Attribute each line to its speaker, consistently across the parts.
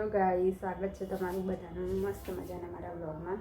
Speaker 1: Hello ગાઈ સ્વાગત છે તમારું બધાનું મસ્ત મજાના મારા વ્લોગમાં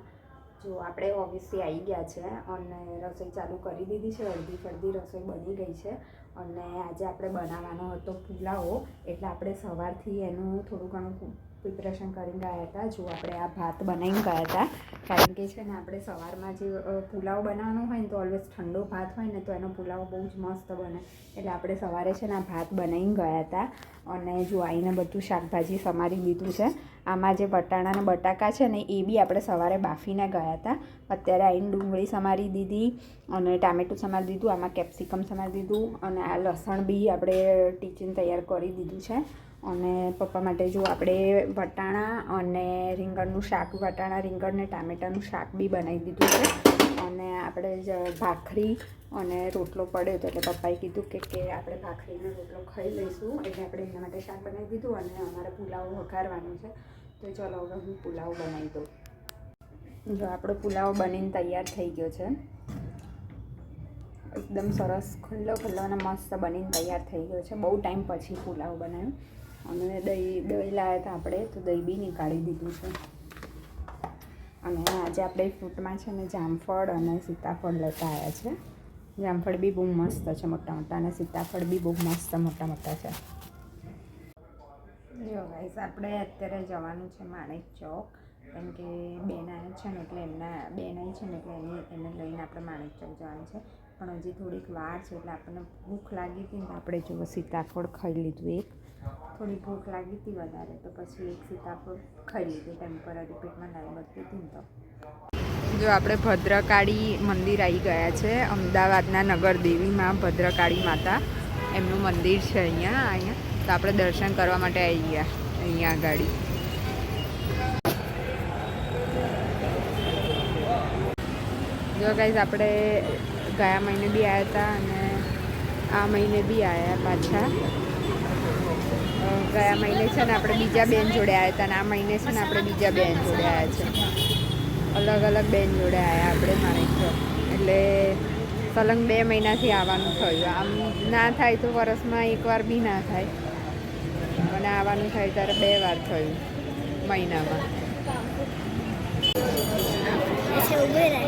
Speaker 1: જો આપણે ઓફિસથી આવી ગયા છે અને રસોઈ ચાલુ કરી દીધી છે, અડધી ફરધી રસોઈ બની ગઈ છે. અને આજે આપણે બનાવવાનો હતો પુલાવો, એટલે આપણે સવારથી એનું થોડું ઘણું પ્રિપરેશન કરીને ગયા હતા. જો આપણે આ ભાત બનાવીને ગયા હતા. કારણ કે છે ને આપણે સવારમાં જે પુલાવ બનાવવાનો હોય ને તો ઓલવેઝ ઠંડો ભાત હોય ને તો એનો પુલાવ બહુ જ મસ્ત બને. એટલે આપણે સવારે છે ને આ ભાત બનાવીને ગયા હતા. અને જો આવીને બધું શાકભાજી સમારી દીધું છે. આમાં જે વટાણા બટાકા છે ને એ બી આપણે સવારે બાફીને ગયા હતા. અત્યારે આવીને ડુંગળી સમારી દીધી અને ટામેટું સમારી દીધું, આમાં કેપ્સિકમ સમારી દીધું અને આ લસણ બી આપણે ટીચિંગ તૈયાર કરી દીધું છે. અને પપ્પા માટે જો આપણે વટાણા અને રીંગણનું શાક, વટાણા, રીંગણ ને ટામેટાનું શાક બી બનાવી દીધું છે. અને આપણે જ ભાખરી અને રોટલો પડ્યો હતો એટલે પપ્પાએ કીધું કે કે આપણે ભાખરીનો રોટલો ખાઈ લઈશું. એટલે આપણે એના માટે શાક બનાવી દીધું અને અમારે પુલાવ વઘારવાનું છે. તો ચલો હવે હું પુલાવ બનાવી દઉં. જો આપણો પુલાવ બનીને તૈયાર થઈ ગયો છે. એકદમ સરસ ખુલ્લો ખુલ્લો અને મસ્ત બનીને તૈયાર થઈ ગયો છે. બહુ ટાઈમ પછી પુલાવ બનાવ્યો. અને દહીં દહીં લાવ્યા હતા આપણે, તો દહીં બી નીકાળી દીધું છે. અને આજે આપણે ફ્રૂટમાં છે ને જામફળ અને સીતાફળ લેતા આવ્યા છે. જામફળ બી બહુ મસ્ત છે મોટા મોટા, અને સીતાફળ બી બહુ મસ્ત મોટા મોટા છે. જો ગાઈસ આપણે અત્યારે જવાનું છે માણેક ચોક. કેમ કે બેન છે ને, એટલે એમના, બેન છે ને, એટલે એની, એને લઈને આપણે માણેક ચોક જવાનું છે. પણ હજી થોડીક વાર છે, એટલે આપણને ભૂખ લાગી હતી ને આપણે જો સીતાફળ ખાઈ લીધું એક. થોડી ભૂખ લાગી હતી વધારે, તો પછી એક સીતાફળ ખાઈ લીધું ટેમ્પરરી પેટમાં લાઈ બધી હતી તો. જો આપણે ભદ્રકાળી મંદિર આવી ગયા છે, અમદાવાદના નગરદેવીમાં ભદ્રકાળી માતા, એમનું મંદિર છે અહીંયા અહીંયા. તો આપણે દર્શન કરવા માટે આવી ગયા, અહીંયા ગાડી. જો ગાઈઝ આપણે ગયા મહિને બી આવ્યા હતા અને આ મહિને બી આવ્યા પાછા. ગયા મહિને છે ને આપણે બીજા બેન જોડે આવ્યા હતા અને આ મહિને છે ને આપણે બીજા બેન જોડે આવ્યા છે. અલગ અલગ બેન જોડે આવ્યા આપણે માણેક ચોક એટલે સલંગ બે મહિનાથી આવવાનું થયું. આમ ના થાય તો વરસમાં એકવાર બી ના થાય. અને આવવાનું થાય ત્યારે બે વાર થયું મહિનામાં.
Speaker 2: અચ્છા ઉભે રહે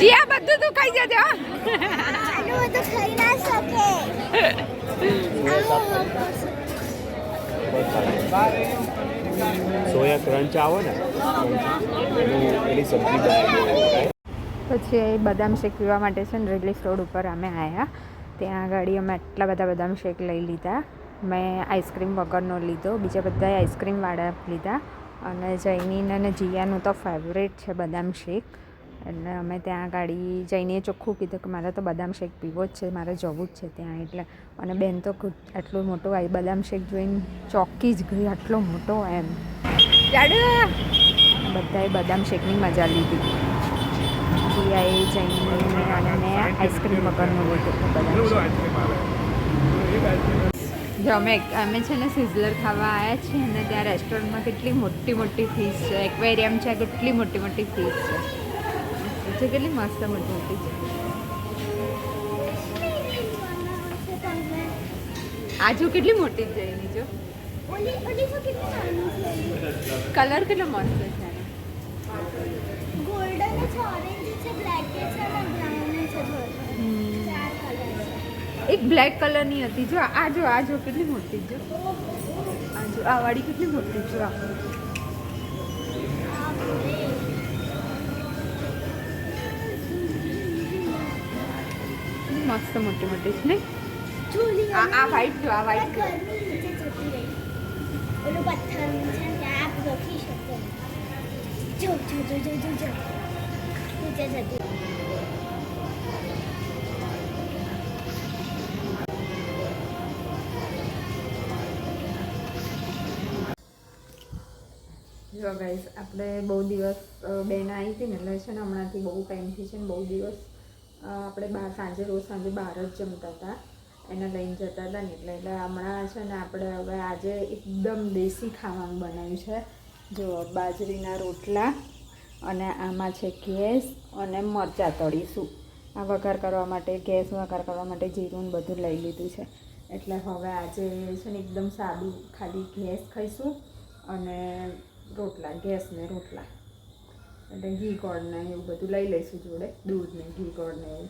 Speaker 1: જી આ બધું તું ખાઈ જજો
Speaker 2: આનું બધું ખાઈ ના શકે.
Speaker 3: સોયા ક્રંચ આવે ને, એની સબ્જી
Speaker 1: પછી બદામ શેક પીવા માટે છે ને રિલીફ રોડ ઉપર અમે આવ્યા ત્યાં આગળ અમે આટલા બધા બદામ શેક લઈ લીધા. મેં આઈસ્ક્રીમ વગરનો લીધો, બીજા બધાએ આઈસ્ક્રીમવાળા લીધા. અને જૈનીન અને જીયાનું તો ફેવરેટ છે બદામ શેક. એટલે અમે ત્યાં ગાડી જઈને ચોખ્ખું કીધું કે મારે તો બદામ શેક પીવો જ છે મારે જવું જ છે ત્યાં એટલે. અને બેન તો આટલું મોટું આ બદામ શેક જોઈને ચોકી જ ગઈ આટલો મોટો એમ. બધાએ બદામ શેકની મજા લીધી. જીયાએ જઈને અને આઈસ્ક્રીમ વગરનું લીધું બદામ જો અમે અમે છે ને સિઝલર ખાવા આવ્યા છીએ અને ત્યાં રેસ્ટોરન્ટમાં કેટલી મોટી મોટી ફીસ છે. એક્વેરિયમ છે કેટલી મોટી મોટી ફીસ છે. છે કેટલી મસ્ત મોટી મોટી છે આજુ કેટલી મોટી છે એની જો? કલર કેટલો મસ્ત છે.
Speaker 2: ગોલ્ડન છે ઓરેન્જ છે બ્લેક છે અને બ્રાઉન છે ચાર કલર
Speaker 1: એક બ્લેક કલરની હતી જો. આ જો આ જો કેટલી મોટી જો આ જો આ વાળી કેટલી મોટી જો આ. મસ્ત મોટી મોટી છે ને? આ આ વ્હાઈટ જો આ
Speaker 2: વાઈટ ઓલું છે ને આપ રખી શકો. જો જો જો જો જો જો. નીચે જતી
Speaker 1: જો ગાઈસ આપણે બહુ દિવસ બેન આવી હતી ને એટલે છે ને હમણાંથી બહુ ટાઈમથી છે ને બહુ દિવસ આપણે બહાર સાંજે, રોજ સાંજે બહાર જ જમતા હતા. એને લઈને જતા હતા ને એટલે એટલે હમણાં છે ને આપણે હવે આજે એકદમ દેશી ખાવાનું બનાવ્યું છે. જો, બાજરીના રોટલા અને આમાં છે ગેસ અને મરચાં તળીશું. આ વઘાર કરવા માટે, ગેસ વઘાર કરવા માટે જીરું બધું લઈ લીધું છે. એટલે હવે આજે છે ને એકદમ સાદું ખાલી ગેસ ખાઈશું અને રોટલા, ગેસ ને રોટલા. એટલે ઘી ગોળને એવું બધું લઈ લઈશું જોડે, દૂધ ને ઘી ગોળને એવું.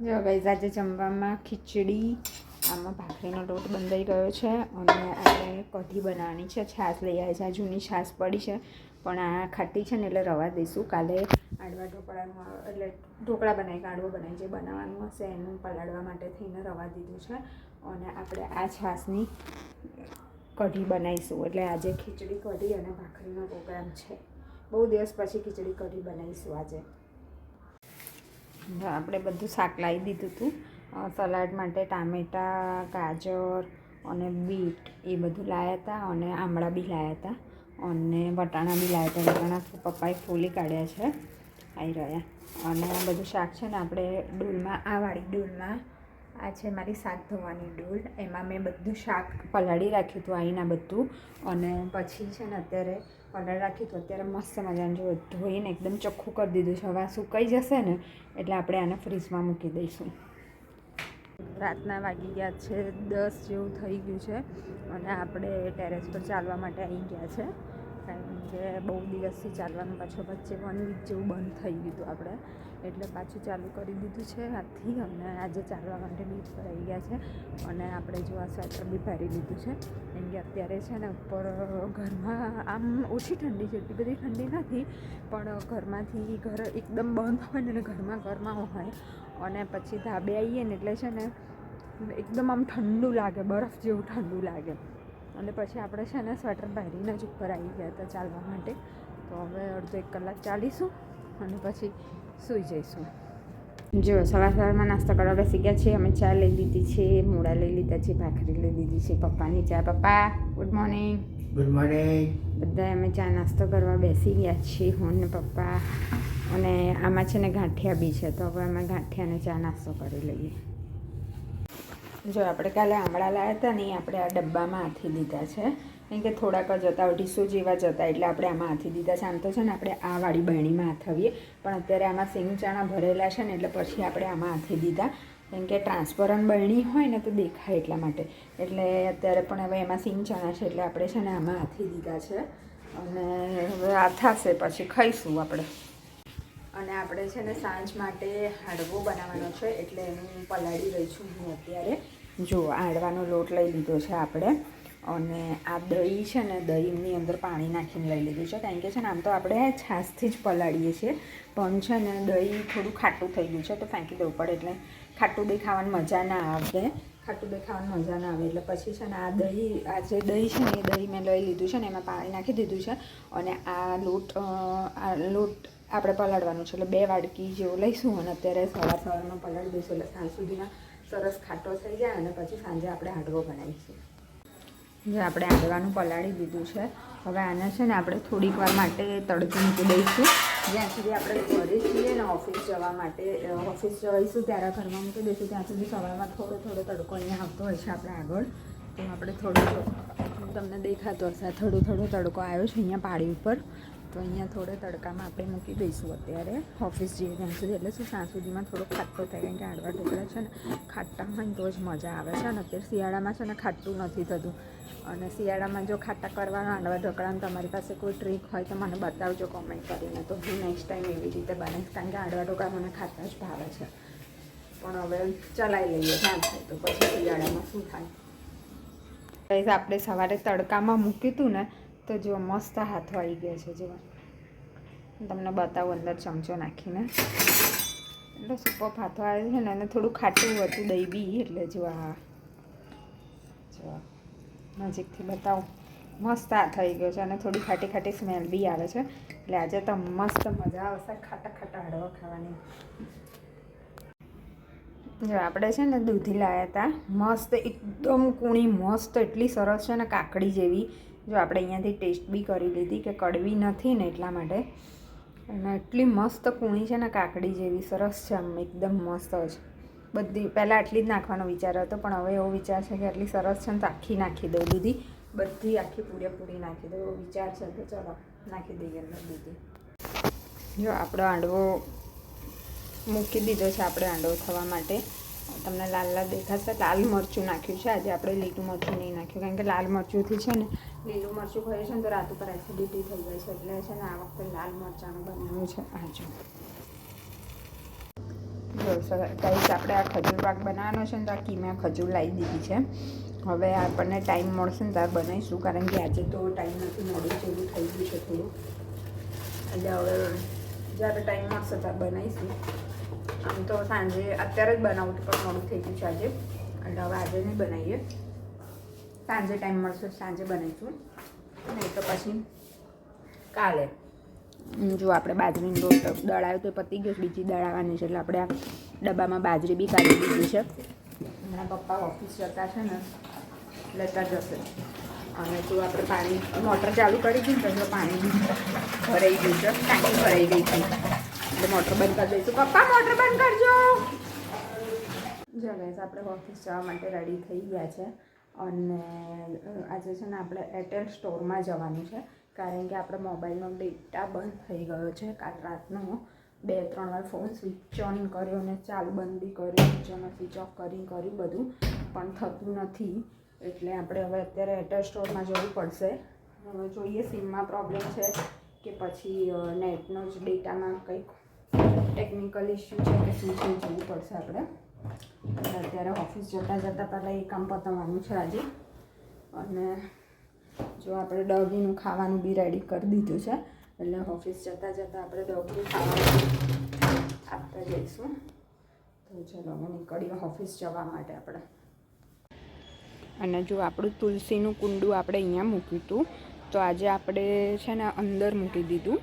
Speaker 1: જો ગઈ આજે જમવામાં ખીચડી, આમાં ભાખરીનો લોટ બંધાઈ ગયો છે અને આપણે કઢી બનાવવાની છે, છાશ લઈ આવી છે, આ જૂની છાશ પડી છે, પણ આ ખાટી છે ને એટલે રવા દઈશું. કાલે આડવા ઢોકળામાં એટલે ઢોકળા બનાવી આડવો બનાવી જે બનાવવાનું હશે એનું પલાળવા માટે થઈને રવા દીધું છે અને આપણે આ છાશની કઢી બનાવીશું. એટલે આજે ખીચડી, કઢી અને ભાખરીનો પ્રોગ્રામ છે. બહુ દિવસ પછી ખીચડી કઢી બનાવીશું આજે. આપણે બધું શાક લાવી દીધું હતું. સલાડ માટે ટામેટાં, ગાજર અને બીટ એ બધું લાવ્યા હતા અને આમળા બી લાવ્યા હતા. અને વટાણા બી લાવ્યા હતા. વટાણા પપ્પાએ ફોલી કાઢ્યા છે. આવી રહ્યા. અને બધું શાક છે ને આપણે ડૂલમાં, આ વાળી ડૂલમાં, આ છે મારી શાક ધોવાની ડૂલ. એમાં મેં બધું શાક પલાળી રાખ્યું હતું આઈના બધું. અને પછી છે ને અત્યારે પલાળી રાખ્યું હતું અત્યારે મસ્ત મજાનું જો ધોઈને એકદમ ચોખ્ખું કરી દીધું છે. હવે આ સુકાઈ જશે ને એટલે આપણે આને ફ્રીજમાં મૂકી દઈશું. રાતના વાગી ગયા છે, દસ જેવું થઈ ગયું છે અને આપણે ટેરેસ પર ચાલવા માટે આવી ગયા છે. કારણ કે બહુ દિવસથી ચાલવાનું પાછો વચ્ચે વન વીક જેવું બંધ થઈ ગયું હતું આપણે. એટલે પાછું ચાલુ કરી દીધું છે. આજથી અને આજે ચાલવા માટે બીચ પર આવી ગયા છે. અને આપણે જો આ સ્વેટર બી પહેરી લીધું છે. કેમ કે અત્યારે છે ને ઉપર ઘરમાં આમ ઓછી ઠંડી છે. એટલી બધી ઠંડી નથી, પણ ઘરમાંથી ઘર એકદમ બંધ હોય ને એટલે ઘરમાં ઘરમાં હોય. અને પછી ધાબે આવીએ ને એટલે છે ને એકદમ આમ ઠંડુ લાગે, બરફ જેવું ઠંડુ લાગે. અને પછી આપણે છે ને સ્વેટર પહેરીને જ ઉપર આવી ગયા હતા ચાલવા માટે. તો હવે અડધો એક કલાક ચાલીશું અને પછી સૂઈ જઈશું. જો સવાર સવારમાં નાસ્તો કરવા બેસી ગયા છીએ. અમે ચા લઈ લીધી છે મૂળા લઈ લીધા છે ભાખરી લઈ લીધી છે પપ્પાની ચા. પપ્પા ગુડ મોર્નિંગ
Speaker 4: ગુડ મોર્નિંગ
Speaker 1: બધા અમે ચા નાસ્તો કરવા બેસી ગયા છીએ હું ને પપ્પા. અને આમાં છે ને ગાંઠિયા બી છે તો હવે અમે ગાંઠિયાને ચા નાસ્તો કરી લઈએ. જો આપણે કાલે આમળા લાવ્યા હતા ને એ આપણે આ ડબ્બામાં હાથી દીધા છે. કેમ કે થોડાક જ હતા અઢીસો જેવા જ હતા એટલે આપણે આમાં હાથી દીધા છે. આમ તો છે ને આપણે આ વાળી બહેણીમાં હાથવીએ પણ અત્યારે આમાં સિંગ ચણા ભરેલા છે ને એટલે પછી આપણે આમાં હાથી દીધા. કેમ કે ટ્રાન્સપરન્ટ બરણી હોય ને તો દેખાય એટલા માટે. એટલે અત્યારે પણ હવે એમાં સિંગ ચણા છે એટલે આપણે છે ને આમાં હાથી દીધા છે. અને હવે આ થશે પછી ખાઈશું આપણે. અને આપણે છે ને સાંજ માટે હાડવો બનાવવાનો છે, એટલે એનું પલાળી રહી છું હું અત્યારે. જો આડવાનો લોટ લઈ લીધો છે આપણે. અને આ દહીં છે ને, દહીંની અંદર પાણી નાખીને લઈ લીધું છે. કારણ કે છે ને, આમ તો આપણે છાશથી જ પલાળીએ છીએ. પણ છે ને, દહીં થોડું ખાટું થઈ ગયું છે, તો ફેંકી દેવું પડે એટલે ખાટું દહીં ખાવાની મજા ના આવે. ખાટું દહીં ખાવાની મજા ના આવે. એટલે પછી છે ને, આ દહીં, આ જે દહીં છે ને, એ દહીં મેં લઈ લીધું છે ને, એમાં પાણી નાખી દીધું છે. અને આ લોટ આ લોટ આપણે પલાળવાનું છે. એટલે બે વાડકી જેવું લઈશું અને અત્યારે સવાર સવારમાં પલાળી દઈશું એટલે સાંજ સુધીમાં સરસ ખાટો થઈ જાય અને પછી સાંજે આપણે હાંડવો બનાવીશું. જે આપણે હાંડવાનું પલાળી દીધું છે. હવે આને છે ને આપણે થોડીક વાર માટે તડકી મૂકી દઈશું. જ્યાં સુધી આપણે ઘરે છીએ ને ઓફિસ જવા માટે ઓફિસ જઈશું ત્યારે ઘરમાં મૂકી દઈશું. ત્યાં સુધી સવારમાં થોડો થોડો તડકો અહીંયા આવતો હોય છે આપણે આગળ. તો આપણે થોડો, તમને દેખાતો હશે, થોડો થોડો તડકો આવ્યો છે અહીંયા પાડી ઉપર. તો અહીંયા થોડો તડકામાં આપણે મૂકી દઈશું અત્યારે ઓફિસ જઈએ ત્યાં સુધી. એટલે શું, સાંજ સુધીમાં થોડો ખાટો થાય, કારણ કે આડવા ઢોકળા છે ને ખાટા હોય ને તો જ મજા આવે છે. ને અત્યારે શિયાળામાં છે ને ખાટું નથી થતું. અને શિયાળામાં જો ખાટા કરવાના, આંડવા ઢોકળાને તમારી પાસે કોઈ ટ્રીક હોય તો મને બતાવજો કોમેન્ટ કરીને. તો હું નેક્સ્ટ ટાઈમ એવી રીતે બનાવીશ, કારણ કે આડવા ઢોકળા મને ખાતા જ ભાવે છે. પણ હવે ચલાવી લઈએ ના થાય તો પછી શિયાળામાં શું થાય. આપણે સવારે તડકામાં મૂક્યું હતું ને તો જો મસ્ત હાથો આવી ગયો છે જો તમને બતાવું, અંદર ચમચો નાખીને. એટલે સુપર હાથો આવે છે ને અને થોડું ખાટું હતું, દહીં બી, એટલે જો આ. જો નજીકથી બતાવું. મસ્ત આ થઈ ગયો છે, અને થોડી ખાટી ખાટી સ્મેલ બી આવે છે. એટલે આજે તો મસ્ત મજા આવશે, ખાટા ખાટા હળવા ખાવાની. જો, આપણે છે ને દૂધી લાવ્યા હતા. મસ્ત, એકદમ કૂણી, મસ્ત, એટલી સરસ છે ને, કાકડી જેવી. જો આપણે અહીંયાથી ટેસ્ટ બી કરી લીધી કે કડવી નથી ને એટલા માટે. અને એટલી મસ્ત કૂણી છે ને કાકડી જેવી, સરસ છે આમ, એકદમ મસ્ત જ. બધી, પહેલાં આટલી જ નાખવાનો વિચાર હતો, પણ હવે એવો વિચાર છે કે આટલી સરસ છે ને તો આખી નાખી દઉં દૂધી. બધી આખી પૂરેપૂરી નાખી દઉં, એવો વિચાર છે તો ચલો, નાખી દઈએ અંદર દૂધી. જો આપણો હાંડવો મૂકી દીધો છે આપણે હાંડવો થવા માટે. તમને લાલ લાલ દેખાશે. લાલ મરચું નાખ્યું છે. આજે આપણે લીલું મરચું નહીં નાખ્યું, કારણ કે લાલ મરચુંથી છે ને, લીલું મરચું ખાઈએ છે ને, તો રાત ઉપર એસિડિટી થઈ જાય છે. એટલે છે ને, આ વખતે લાલ મરચાંનું બનાવ્યું છે. આજુ ગાઈસ આપણે આ ખજૂર પાક બનાવવાનો છે ને, તો આ કીમાં ખજૂર લાવી દીધી છે. હવે આપણને ટાઈમ મળશે ને ત્યારે બનાવીશું, કારણ કે આજે તો ટાઈમ નથી મોડું જેવું થઈ ગયું છે થોડું એટલે હવે, જ્યારે ટાઈમ મળશે ત્યારે બનાવીશું. આમ તો સાંજે અત્યારે જ બનાવું તો પણ મોડું થઈ ગયું છે આજે. એટલે હવે આજે નહીં બનાવીએ. સાંજે ટાઈમ મળશે સાંજે બનાવીશું. નહીં તો પછી કાલે. જો આપણે બાજરીનો લોટ દળાયો તો પતી ગયો બીજી દળાવવાની છે એટલે આપણે આ ડબ્બામાં બાજરી બી કાઢી દીધી છે. હમણાં પપ્પા ઓફિસ જતા છે ને લેતા જશે. અને જો આપણે પાણી મોટર ચાલુ કરી દીધું ને તો પાણી ભરાઈ ગયું છે ટાંકી ભરાઈ ગઈ છે. એટલે મોટર બંધ કરી દઈશું. પપ્પા મોટર બંધ કરજો. જો guys, આપણે ઓફિસ જવા માટે રેડી થઈ ગયા છે. અને આજે છે ને આપણે એરટેલ સ્ટોરમાં જવાનું છે. કારણ કે આપણે મોબાઈલનો ડેટા બંધ થઈ ગયો છે. કાલ રાતનો બે ત્રણ વાર ફોન સ્વિચ ઓન કર્યો અને ચાલુ બંધ બી કર્યો સ્વિચ ઓન સ્વિચ ઓફ કરી કર્યું બધું. પણ થતું નથી. એટલે આપણે હવે અત્યારે એરટેલ સ્ટોરમાં જવું પડશે. હવે જોઈએ સિમમાં પ્રોબ્લેમ છે કે પછી નેટનો જ ડેટામાં કંઈક ટેકનિકલ ઇસ્યુ છે કે શું છે જોવું પડશે આપણે. અત્યારે ઓફિસ જતાં જતાં પહેલાં એ કામ પતાવવાનું છે આજે. અને જો આપણે ડોગીનું ખાવાનું બી રેડી કરી દીધું છે. એટલે ઓફિસ જતાં જતાં આપણે ડોગીનું ખાવાનું આપતા જઈશું. તો ચલો અમે નીકળીએ ઓફિસ જવા માટે આપણે. અને જો આપણું તુલસીનું કુંડું આપણે અહીંયા મૂક્યું હતું, તો આજે આપણે છે ને અંદર મૂકી દીધું.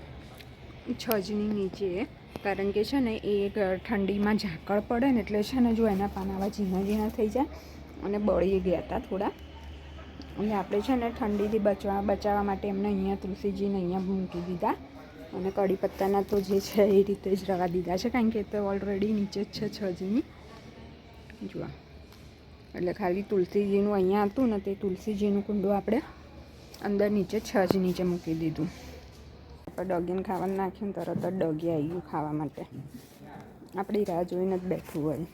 Speaker 1: છજની નીચે કારણ કે છે ને, એ ઠંડીમાં ઝાકળ પડે ને એટલે છે ને જો એના પાન આવા ઝીણા ઝીણા થઈ જાય અને બળી ગયા હતા થોડા. એટલે આપણે છે ને ઠંડીથી બચવા, બચાવવા માટે એમને અહીંયા તુલસીજીને અહીંયા મૂકી દીધા. અને કઢી પત્તાના તો જે છે એ રીતે જ રવા દીધા છે, કારણ કે એ તો ઓલરેડી નીચે જ છે છજની જુઓ. એટલે ખાલી તુલસીજીનું અહીંયા હતું ને તે તુલસીજીનું કુંડું આપણે અંદર નીચે છજ નીચે મૂકી દીધું. આપણે ડોગીને ખાવાનું નાખ્યું તરત જ ડોગી આવી ગયું ખાવા માટે. આપણી રાહ જોઈને જ બેઠું હોય.